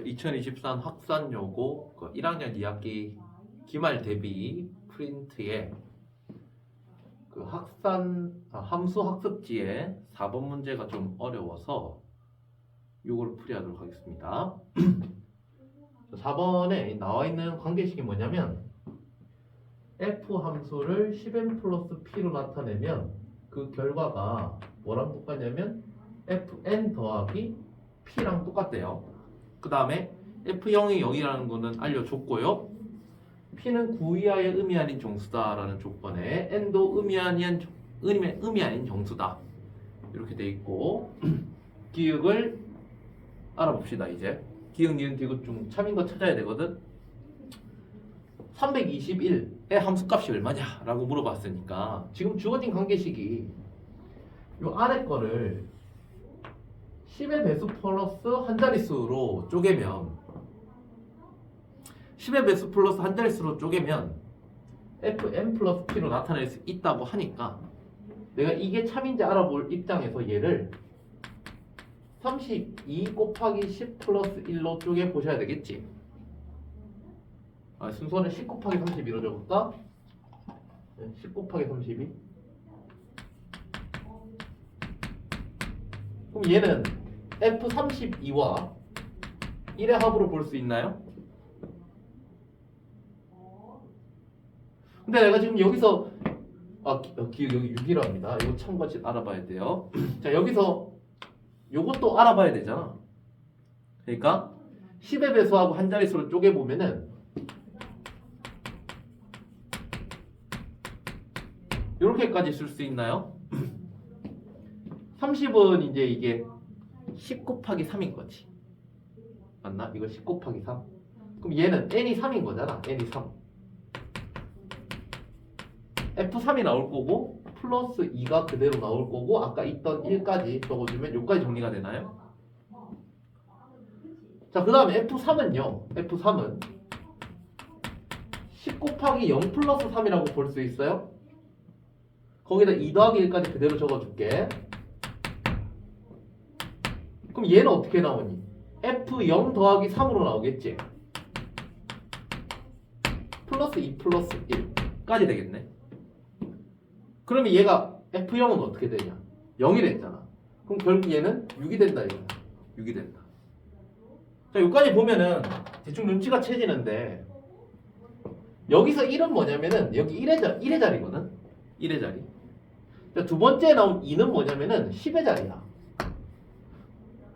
2023 학산 요고 그 1학년 2학기 기말 대비 프린트에 그 학산 아, 함수 학습지에 4번 문제가 좀 어려워서 이걸 풀이하도록 하겠습니다. 4번에 나와 있는 관계식이 뭐냐면 f 함수를 10n 플러스 p로 나타내면 그 결과가 뭐랑 똑같냐면 fn 더하기 p랑 똑같대요. 그 다음에 f0이 0이라는 거는 알려줬고요. p는 9 이하의 음이 아닌 정수다라는 조건에 n도 음이 아닌 음이 아닌 정수다. 이렇게 돼 있고 기억을 알아봅시다 이제. 기억, 니은, 디귿 중 참인 거 찾아야 되거든. 321의 함수값이 얼마냐? 라고 물어봤으니까 지금 주어진 관계식이 요 아래 거를 10의 배수 플러스 한 자릿수로 쪼개면 10의 배수 플러스 한 자릿수로 쪼개면 fn 플러스 p로 나타낼 수 있다고 하니까 내가 이게 참인지 알아볼 입장에서 얘를 32 곱하기 10 플러스 1로 쪼개 보셔야 되겠지 아, 순서는 10 곱하기 32로 적을까? 네, 10 곱하기 32 그럼 얘는 F32와 1의 합으로 볼 수 있나요? 근데 내가 지금 여기서 아, 기, 어, 기, 여기 6이라 합니다. 이거 참고치 알아봐야 돼요. 자, 여기서 요것도 알아봐야 되잖아. 그러니까 10의 배수하고 한 자릿수로 쪼개 보면은 이렇게까지 쓸 수 있나요? 30은 이제 이게 10 곱하기 3인 거지. 맞나? 이거 10 곱하기 3. 그럼 얘는 n이 3인 거잖아. n이 3. f3이 나올 거고 플러스 2가 그대로 나올 거고 아까 있던 1까지 적어주면 여기까지 정리가 되나요? 자, 그 다음에 f3은요. f3은 10 곱하기 0 플러스 3이라고 볼 수 있어요? 거기다 2 더하기 1까지 그대로 적어줄게. 그럼 얘는 어떻게 나오니? F0 더하기 3으로 나오겠지? 플러스 2 플러스 1까지 되겠네. 그러면 얘가 F0은 어떻게 되냐? 0이 됐잖아. 그럼 결국 얘는 6이 된다 이거야. 6이 된다. 자, 여기까지 보면은 대충 눈치가 채지는데 여기서 1은 뭐냐면은 여기 1의, 자, 1의 자리거든? 1의 자리. 자, 두 번째 나온 2는 뭐냐면은 10의 자리야.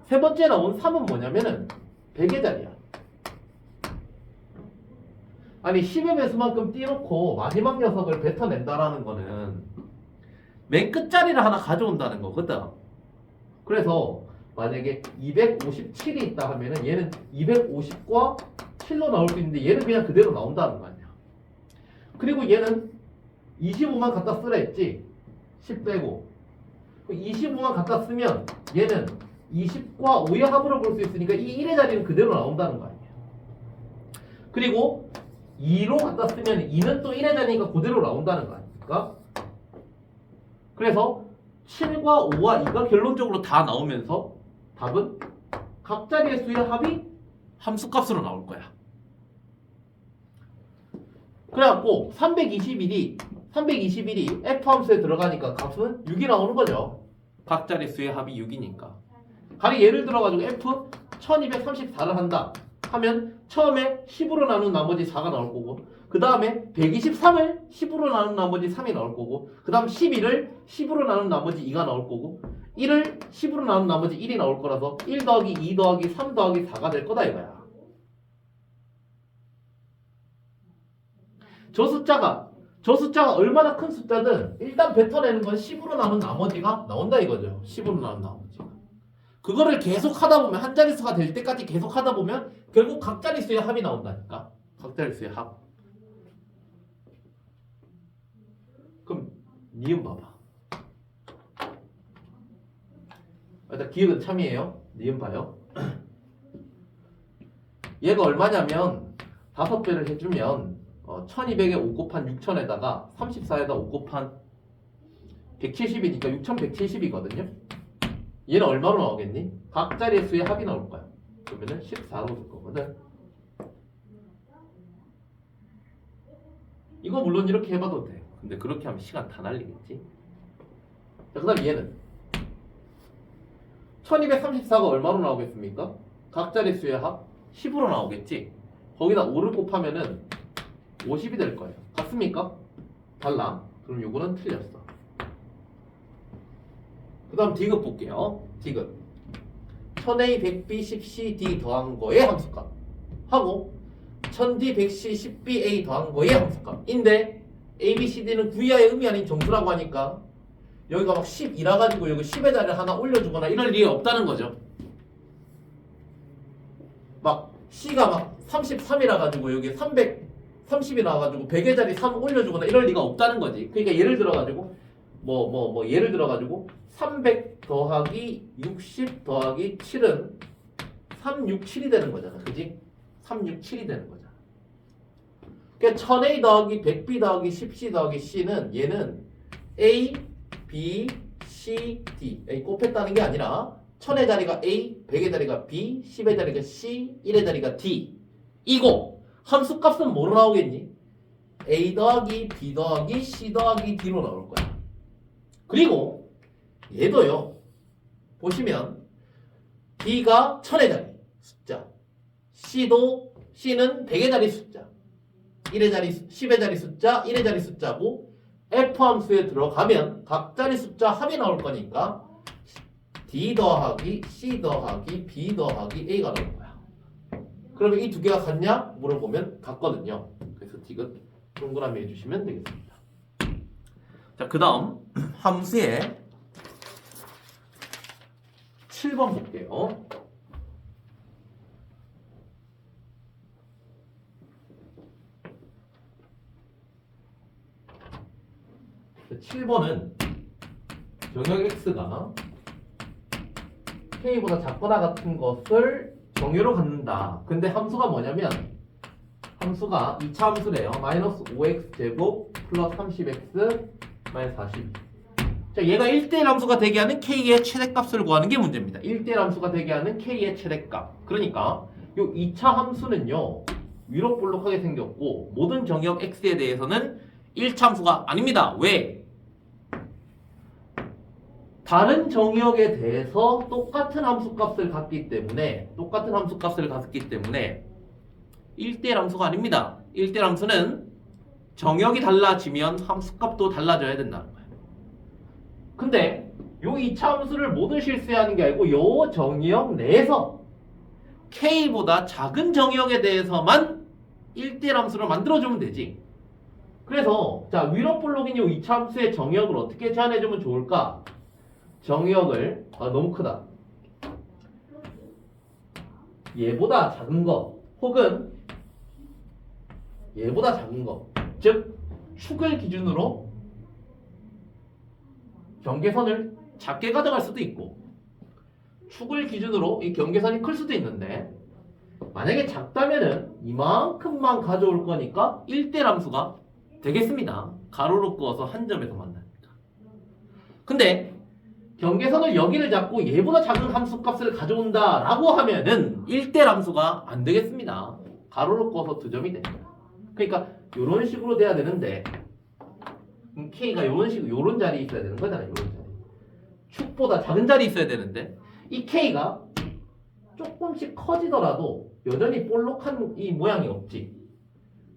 세 번째 나온 3은 뭐냐면은 100의 자리야. 아니 10의 배수만큼 띄놓고 마지막 녀석을 뱉어낸다라는 거는 맨 끝자리를 하나 가져온다는 거거든. 그래서 만약에 257이 있다 하면은 얘는 250과 7로 나올 수 있는데 얘는 그냥 그대로 나온다는 거 아니야. 그리고 얘는 25만 갖다 쓰라 했지. 10 빼고. 25만 갖다 쓰면 얘는 20과 5의 합으로 볼 수 있으니까 이 1의 자리는 그대로 나온다는 거 아니에요. 그리고 2로 갖다 쓰면 2는 또 1의 자리니까 그대로 나온다는 거 아닙니까? 그래서 7과 5와 2가 결론적으로 다 나오면서 답은 각 자리의 수의 합이 함수값으로 나올 거야. 그래갖고 321이 321이 f 함수에 들어가니까 값은 6이 나오는 거죠. 각 자리 수의 합이 6이니까. 가령 예를 들어가지고 f 1234를 한다 하면 처음에 10으로 나눈 나머지 4가 나올 거고 그 다음에 123을 10으로 나눈 나머지 3이 나올 거고 그 다음 11을 10으로 나눈 나머지 2가 나올 거고 1을 10으로 나눈 나머지 1이 나올 거라서 1 더하기 2 더하기 3 더하기 4가 될 거다 이거야. 저 숫자가 저 숫자가 얼마나 큰 숫자든 일단 뱉어내는 건 10으로 나눈 나머지가 나온다 이거죠. 10으로 나눈 나머지가 그거를 계속 하다 보면 한 자릿수가 될 때까지 계속 하다 보면 결국 각 자릿수의 합이 나온다니까. 각 자릿수의 합. 그럼 니은 봐봐. 일단 기억은 참이에요. 니은 봐요. 얘가 얼마냐면 다섯 배를 해주면 어, 1200에 5 곱한 6000에다가 34에다 5 곱한 170이니까 6170이거든요 얘는 얼마로 나오겠니? 각 자리의 수의 합이 나올 거야 그러면은 14로 될 거거든. 이거 물론 이렇게 해봐도 돼. 근데 그렇게 하면 시간 다 날리겠지. 자, 그 다음 얘는 1234가 얼마로 나오겠습니까? 각 자릿수의 합 10으로 나오겠지. 거기다 5를 곱하면은 50이 될 거예요. 같습니까? 달라. 그럼 요거는 틀렸어. 그 다음 디귿 볼게요. 디귿. 1000A 100B 10C D 더한 거의 함수값. 하고 1000D 100C 10B A 더한 거의 함수값인데 A, B, C, D는 구이하의 의미 아닌 정수라고 하니까 여기가 막 10이라 가지고 여기 10의 자리를 하나 올려주거나 이럴 일이 없다는 거죠. 막 C가 막 33이라 가지고 여기 330이 나와가지고 100의 자리 3 올려주거나 이럴 리가 없다는 거지. 그러니까 예를 들어 가지고 뭐 뭐 뭐 예를 들어 가지고 300 더하기 60 더하기 7은 367이 되는 거잖아. 그지? 367이 되는 거잖아. 그러니까 1000A 더하기 100B 더하기 10C 더하기 C는 얘는 A, B, C, D. A 곱했다는 게 아니라 1000의 자리가 A, 100의 자리가 B, 10의 자리가 C, 1의 자리가 D. 이거 함수 값은 뭐로 나오겠니? A 더하기 B 더하기 C 더하기 D로 나올 거야. 그리고 얘도요. 보시면 B가 1000의 자리 숫자 C도 C는 100의 자리 숫자 1의 자리 10의 자리 숫자 1의 자리 숫자고 F 함수에 들어가면 각 자리 숫자 합이 나올 거니까 D 더하기 C 더하기 B 더하기 A가 나올 거야. 그러면 이 두 개가 같냐? 물어보면 같거든요. 그래서 디귿 동그라미 해주시면 되겠습니다. 자, 그 다음 함수의 7번 볼게요. 자, 7번은 정역 x가 k보다 작거나 같은 것을 정의로 갖는다. 근데 함수가 뭐냐면 함수가 2차 함수래요. 마이너스 5x 제곱 플러스 30x 마이너스 40. 자, 얘가 1대1 함수가 되게 하는 k의 최대값을 구하는 게 문제입니다. 1대1 함수가 되게 하는 k의 최대값. 그러니까 요 2차 함수는요. 위로 볼록하게 생겼고 모든 정역 x에 대해서는 1차 함수가 아닙니다. 왜? 다른 정의역에 대해서 똑같은 함수값을 갖기 때문에 똑같은 함수값을 갖기 때문에 1대1 함수가 아닙니다. 1대1 함수는 정역이 달라지면 함수값도 달라져야 된다는 거예요. 근데 요 2차 함수를 모두 실수하는 게 아니고 요 정의역 내에서 k보다 작은 정의역에 대해서만 1대1 함수를 만들어주면 되지. 그래서 자 위로 볼록인 요 2차 함수의 정의역을 어떻게 제한해주면 좋을까? 정의역을 아 너무 크다. 얘보다 작은 거 혹은 얘보다 작은 거. 즉 축을 기준으로 경계선을 작게 가져갈 수도 있고 축을 기준으로 이 경계선이 클 수도 있는데 만약에 작다면은 이만큼만 가져올 거니까 1대 함수가 되겠습니다. 가로로 그어서 한 점에서 만나니까. 근데 경계선을 여기를 잡고 얘보다 작은 함수 값을 가져온다라고 하면은 1대 함수가 안 되겠습니다. 가로로 그어서 두 점이 됩니다. 그러니까 이런 식으로 돼야 되는데 음, K가 이런 식으로 이런 자리에 있어야 되는 거잖아요. 이런 자리. 축보다 작은 자리에 있어야 되는데 이 K가 조금씩 커지더라도 여전히 볼록한 이 모양이 없지.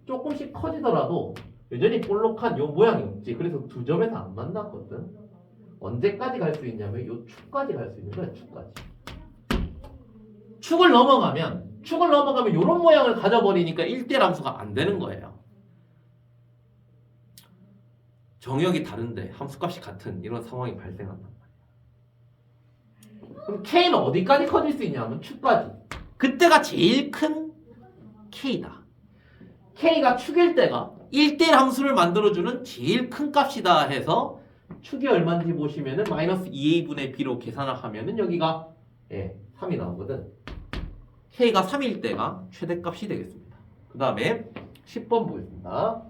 조금씩 커지더라도 여전히 볼록한 요 모양이 없지. 그래서 두 점에서 안 만났거든. 언제까지 갈 수 있냐면 요 축까지 갈 수 있는 거야. 축까지. 축을 넘어가면 축을 넘어가면 요런 모양을 가져버리니까 1대 함수가 안 되는 거예요. 정역이 다른데 함수값이 같은 이런 상황이 말이에요. 그럼 K는 어디까지 커질 수 있냐면 축까지. 그때가 제일 큰 K다. K가 축일 때가 1대1 함수를 만들어주는 제일 큰 값이다 해서 축이 얼마인지 보시면은 마이너스 2a분의 b로 계산을 하면은 여기가 예, 3이 나오거든. K가 3일 때가 최대값이 되겠습니다. 그 다음에 10번 보겠습니다.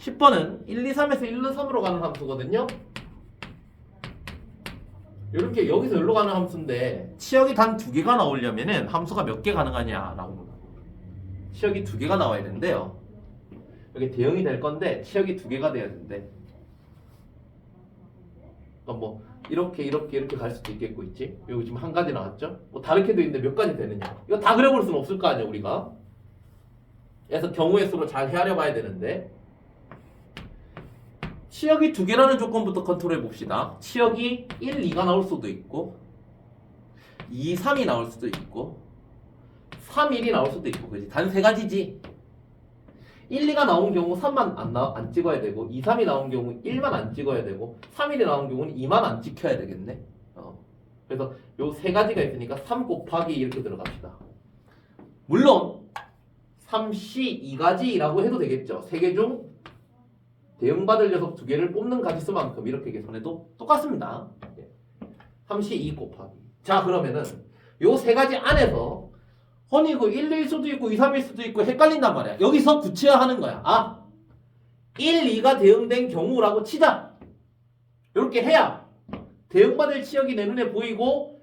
10번은 1, 2, 3에서 1, 2, 3으로 가는 함수거든요. 이렇게 여기서 여기로 가는 함수인데 치역이 단 두 개가 나오려면은 함수가 몇 개 가능하냐라고 물어. 치역이 두 개가 나와야 된대요. 여기 대응이 될 건데 치역이 두 개가 돼야 된대. 그러니까 뭐 이렇게 이렇게 이렇게 갈 수도 있겠고 있지. 여기 지금 한 가지 나왔죠? 뭐 다르게 돼 있는데 몇 가지 되느냐? 이거 다 그려볼 수는 없을 거 아니야 우리가. 그래서 경우의 수로 잘 헤아려 봐야 되는데 치역이 두 개라는 조건부터 컨트롤해 봅시다. 치역이 1, 2가 나올 수도 있고 2, 3이 나올 수도 있고 3, 1이 나올 수도 있고 그지? 단 세 가지지. 1, 2가 나온 경우 3만 안, 나, 안 찍어야 되고 2, 3이 나온 경우 1만 안 찍어야 되고 3, 1이 나온 경우는 2만 안 찍혀야 되겠네. 어. 그래서 요 세 가지가 있으니까 3 곱하기 이렇게 들어갑시다. 물론 3C 2가지라고 해도 되겠죠. 세 개 중 대응받을 녀석 두 개를 뽑는 가지수만큼 이렇게 계산해도 똑같습니다. 3C 2 곱하기. 자 그러면은 요 세 가지 안에서 허니 그 1일 수도 있고 2, 3일 수도 있고 헷갈린단 말이야. 여기서 구체화하는 거야. 아 1, 2가 대응된 경우라고 치자. 이렇게 해야 대응받을 치역이 내 눈에 보이고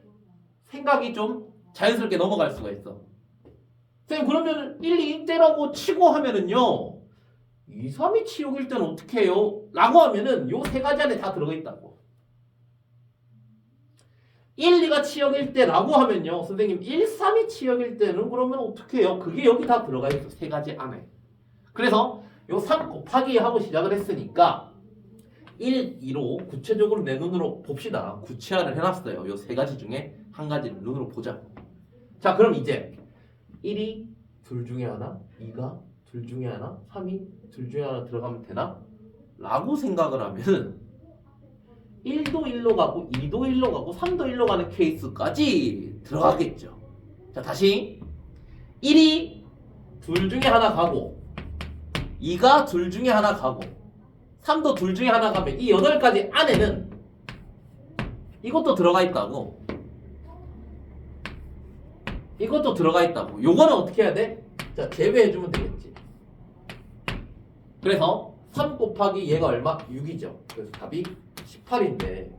생각이 좀 자연스럽게 넘어갈 수가 있어. 쌤 그러면 1, 2 때라고 치고 하면은요 2, 3이 치역일 때는 어떻게 해요? 라고 하면은 요 세 가지 안에 다 들어가 있다고. 1, 2가 치역일 때라고 하면요. 선생님 1, 3이 치역일 때는 그러면 어떻게 해요? 그게 여기 다 들어가 있어 세 가지 안에. 그래서 요 3 곱하기 하고 시작을 했으니까 1, 2로 구체적으로 내 눈으로 봅시다. 구체화를 해놨어요. 요 세 가지 중에 한 가지를 눈으로 보자. 자 그럼 이제 1이 둘 중에 하나, 2가 둘 중에 하나, 3이 둘 중에 하나 들어가면 되나? 라고 생각을 하면은 1도 1로 가고 2도 1로 가고 3도 1로 가는 케이스까지 들어가겠죠. 자 다시 1이 둘 중에 하나 가고 2가 둘 중에 하나 가고 3도 둘 중에 하나 가면 이 8가지 안에는 이것도 들어가 있다고 이것도 들어가 있다고. 요거는 어떻게 해야 돼? 자, 제외해주면 되겠지. 그래서 3 곱하기 얘가 얼마? 6이죠. 그래서 답이 18인데